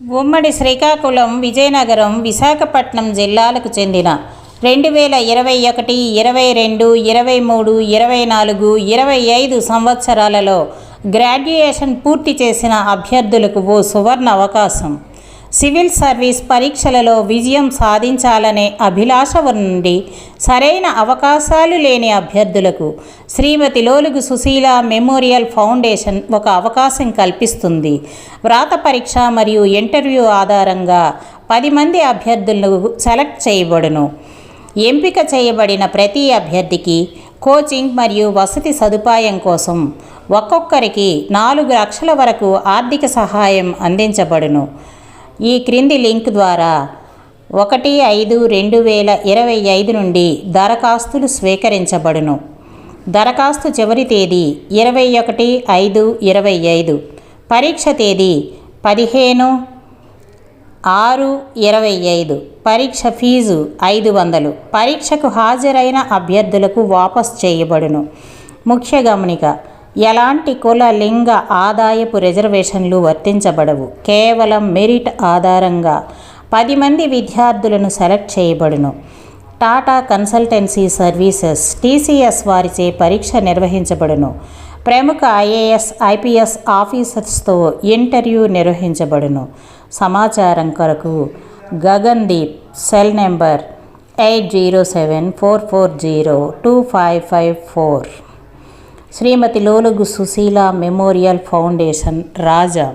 ఉమ్మడి శ్రీకాకుళం విజయనగరం విశాఖపట్నం జిల్లాలకు చెందిన రెండు వేల ఇరవై ఒకటి ఇరవై రెండు ఇరవై మూడు ఇరవై నాలుగు ఇరవై ఐదు సంవత్సరాలలో గ్రాడ్యుయేషన్ పూర్తి చేసిన అభ్యర్థులకు ఓ సువర్ణ అవకాశం. సివిల్ సర్వీస్ పరీక్షలలో విజయం సాధించాలనే అభిలాష నుండి సరైన అవకాశాలు లేని అభ్యర్థులకు శ్రీమతి లోలుగు సుశీల మెమోరియల్ ఫౌండేషన్ ఒక అవకాశం కల్పిస్తుంది. వ్రాత పరీక్ష మరియు ఇంటర్వ్యూ ఆధారంగా పది మంది అభ్యర్థులను సెలెక్ట్ చేయబడును. ఎంపిక చేయబడిన ప్రతి అభ్యర్థికి కోచింగ్ మరియు వసతి సదుపాయం కోసం ఒక్కొక్కరికి నాలుగు లక్షల వరకు ఆర్థిక సహాయం అందించబడును. ఈ క్రింది లింక్ ద్వారా ఒకటి ఐదు రెండు వేల ఇరవై ఐదు నుండి దరఖాస్తులు స్వీకరించబడును. దరఖాస్తు చివరి తేదీ ఇరవై ఒకటి ఐదు ఇరవై ఐదు. పరీక్ష తేదీ పదిహేను ఆరు ఇరవై ఐదు. పరీక్ష ఫీజు ఐదు వందలు. పరీక్షకు హాజరైన అభ్యర్థులకు వాపస్ చేయబడును. ముఖ్య గమనిక ఎలాంటి కుల లింగ ఆదాయపు రిజర్వేషన్లు వర్తించబడవు. కేవలం మెరిట్ ఆధారంగా పది మంది విద్యార్థులను సెలెక్ట్ చేయబడును. టాటా కన్సల్టెన్సీ సర్వీసెస్ టీసీఎస్ వారిచే పరీక్ష నిర్వహించబడును. ప్రముఖ ఐఏఎస్ ఐపీఎస్ ఆఫీసర్స్తో ఇంటర్వ్యూ నిర్వహించబడును. సమాచారం కొరకు Gagandeep cell number eight zero seven four four zero two five five four. Shrimati Lolugu Susheela memorial foundation Raja.